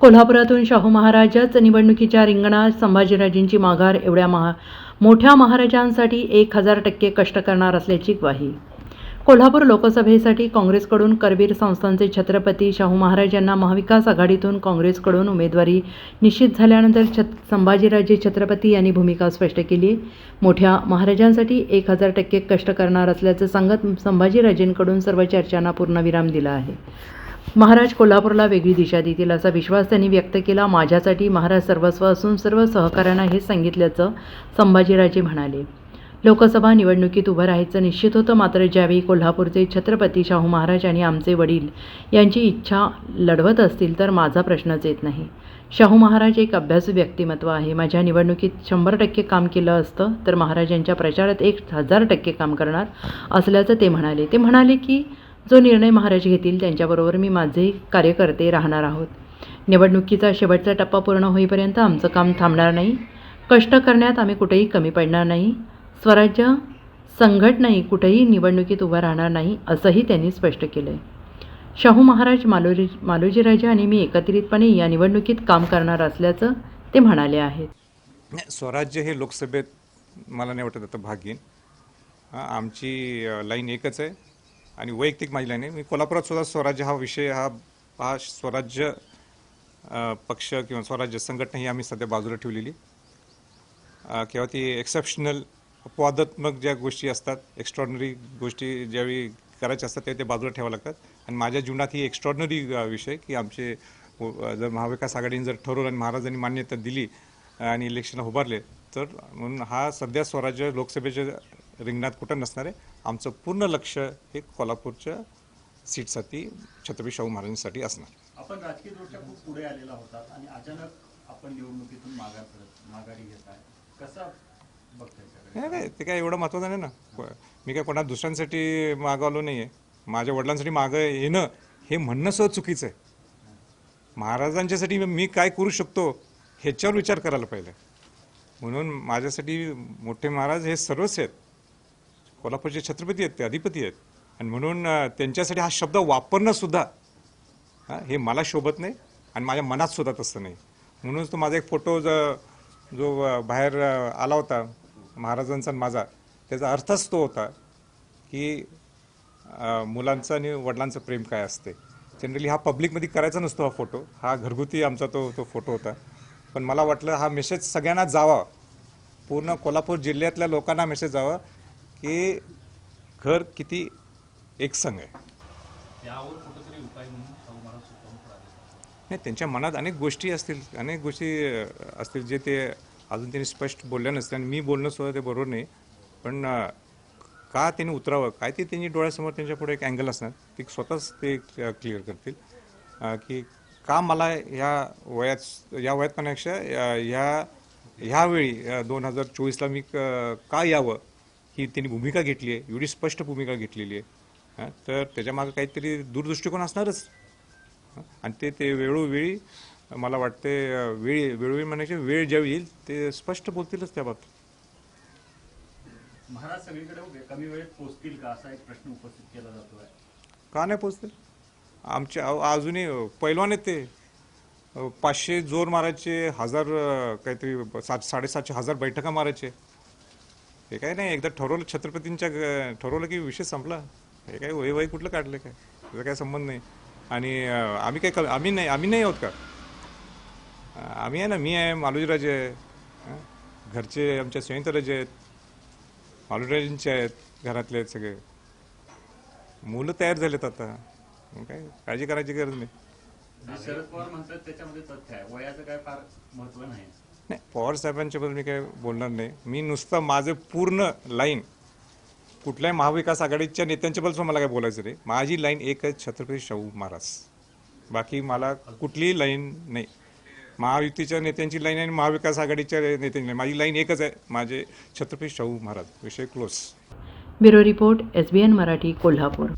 कोल्हापुरातून शाहू महाराजच निवडणुकीच्या रिंगणात संभाजीराजेंची माघार एवढ्या महा मोठ्या महाराजांसाठी एक हजार टक्के कष्ट करणार असल्याची ग्वाही. कोल्हापूर लोकसभेसाठी काँग्रेसकडून करवीर संस्थांचे छत्रपती शाहू महाराज यांना महाविकास आघाडीतून काँग्रेसकडून उमेदवारी निश्चित झाल्यानंतर छत संभाजीराजे छत्रपती यांनी भूमिका स्पष्ट केली. मोठ्या महाराजांसाठी एक हजार टक्के कष्ट करणार असल्याचं सांगत संभाजीराजेंकडून सर्व चर्चांना पूर्णविराम दिला आहे. महाराज कोल्हापूरला वेगळी दिशा देतील असा विश्वास त्यांनी व्यक्त केला. माझ्यासाठी महाराज सर्वस्व असून सर्व सहकाऱ्यांना हे सांगितल्याचं संभाजीराजे म्हणाले. लोकसभा निवडणुकीत उभं राहायचं निश्चित होतं मात्र ज्यावेळी कोल्हापूरचे छत्रपती शाहू महाराज आणि आमचे वडील यांची इच्छा लढवत असतील तर माझा प्रश्नच येत नाही. शाहू महाराज एक अभ्यासू व्यक्तिमत्व आहे. माझ्या निवडणुकीत शंभर टक्के काम केलं असतं तर महाराजांच्या प्रचारात एक हजार टक्के काम करणार असल्याचं ते म्हणाले. ते म्हणाले की जो निर्णय महाराज घेतील त्यांच्याबरोबर मी माझे कार्यकर्ते राहणार आहोत. निवडणुकीचा शेवटचा टप्पा पूर्ण होईपर्यंत आमचं काम थांबणार नाही. कष्ट करण्यात आम्ही कुठेही कमी पडणार नाही. स्वराज्य संघटनाही कुठेही निवडणुकीत उभं राहणार नाही असंही त्यांनी स्पष्ट केलं आहे शाहू महाराज मालोजी मालोजीराजे आणि मी एकत्रितपणे या निवडणुकीत काम करणार असल्याचं ते म्हणाले आहेत. स्वराज्य हे लोकसभेत मला नाही वाटत आता भाग घेईन आमची लाईन एकच आहे. आणि वैयक्तिक माझी मी कोल्हापुरात सुद्धा स्वराज्य हा विषय हा हा स्वराज्य पक्ष किंवा स्वराज्य संघटना ही आम्ही सध्या बाजूला ठेवलेली. किंवा ती एक्सेप्शनल अपवादात्मक ज्या गोष्टी असतात एक्स्ट्रॉर्डनरी गोष्टी ज्यावेळी करायच्या असतात त्या ते बाजूला ठेवाव्या लागतात. आणि माझ्या जीवनात ही एक्स्ट्रॉर्डनरी विषय की आमचे जर महाविकास आघाडीने जर ठरवलं आणि महाराजांनी मान्यता दिली आणि इलेक्शनला उभारले तर म्हणून हा सध्या स्वराज्य लोकसभेच्या रिंगणात कुठं नसणार आहे. आमचं पूर्ण लक्ष हे कोल्हापूरच्या सीटसाठी छत्रपती शाहू महाराजांसाठी असणार. आपण राजकीयदृष्ट्या खूप पुढे आलेला होता आणि अचानक आपण निवडणुकीतून माघार घेत आहे. कसा? नाही नाही ते काय एवढं महत्त्वाचं नाही ना. मी काय कोणा दुसऱ्यांसाठी मागं आलो नाही आहे माझ्या वडिलांसाठी मागं येणं हे म्हणणं सुद्धा चुकीचं आहे. महाराजांच्यासाठी मी काय करू शकतो ह्याच्यावर विचार करायला पाहिजे. म्हणून माझ्यासाठी मोठे महाराज हे सर्वच आहेत. कोल्हापूरचे छत्रपती आहेत ते अधिपती आहेत. आणि म्हणून त्यांच्यासाठी हा शब्द वापरणंसुद्धा हे मला शोभत नाही आणि माझ्या मनात सुद्धा तसं नाही. म्हणूनच तो माझा एक फोटो ज- जो बाहेर आला होता महाराजांचा आणि माझा त्याचा अर्थच तो होता की मुलांचं आणि वडिलांचं प्रेम काय असते. जनरली हा पब्लिकमध्ये करायचा नसतो हा फोटो. हा घरगुती आमचा तो तो फोटो होता. पण मला वाटलं हा मेसेज सगळ्यांना जावा. पूर्ण कोल्हापूर जिल्ह्यातल्या लोकांना मेसेज जावा की घर किती एकसंग आहे. नाही त्यांच्या मनात अनेक गोष्टी असतील अनेक गोष्टी असतील जे ते अजून त्यांनी स्पष्ट बोलल्या नसतील आणि मी बोलणं सुद्धा ते बरोबर नाही. पण का त्यांनी उतरावं काय ते त्यांनी डोळ्यासमोर त्यांच्या पुढे एक अँगल असणार ते स्वतःच ते क्लिअर करतील. की का मला ह्या वयात या वयात म्हणण्यापेक्षा ह्या ह्यावेळी दोन हजार चोवीसला मी का यावं? ही त्यांनी भूमिका घेतली आहे एवढी स्पष्ट भूमिका घेतलेली आहे. हा, तर त्याच्यामागं काहीतरी दूरदृष्टिकोन असणारच. आणि ते ते वेळोवेळी मला वाटते वेळी वेळोवेळी म्हणायचे वेळ ज्यावेळी येईल ते स्पष्ट बोलतीलच त्या बाबतीत. महाराज सगळीकडे कमी वेळेत पोहोचतील का? असा एक प्रश्न उपस्थित केला जातोय. का नाही पोचतील? आमच्या अजूनही पैलवान आहेत ते. अं, पाचशे जोर मारायचे हजार काहीतरी सात साडेसातशे हजार बैठका मारायचे. हे काय नाही एकदा ठरवलं छत्रपतींच्या ग- ठरवलं की विषय संपला. हे काय वय वय कुठलं काढलं काय? त्याचा काय संबंध नाही. आणि अं, आम्ही काय कल आम्ही नाही आम्ही नाही आहोत का? अं, आम्ही आहे ना मी आहे मालुजीराजे आहे. घरचे आमच्या संयुक्तराजे आहेत. मालुजीराजेंचे आहेत घरातले आहेत सगळे. मुलं तयार झालेत आता. मग काय काळजी करायची गरज नाही. शरद पवार म्हणतात त्याच्यामध्ये तथ्य आहे. वयाचं काय फार महत्त्व नाही. नाही पवार साहेबांच्याबद्दल मी काय बोलणार नाही. मी नुसतं माझं पूर्ण लाईन कुठल्याही महाविकास आघाडीच्या नेत्यांच्याबद्दल मला काय बोलायचं नाही. माझी लाईन एक आहे छत्रपती शाहू महाराज. बाकी मला कुठलीही लाईन नाही. महायुतीच्या नेत्यांची लाईन आणि महाविकास आघाडीच्या नेत्यांची लाईन माझी लाईन एकच आहे. माझे छत्रपती शाहू महाराज. विषय close bureau report S B N Marathi Kolhapur.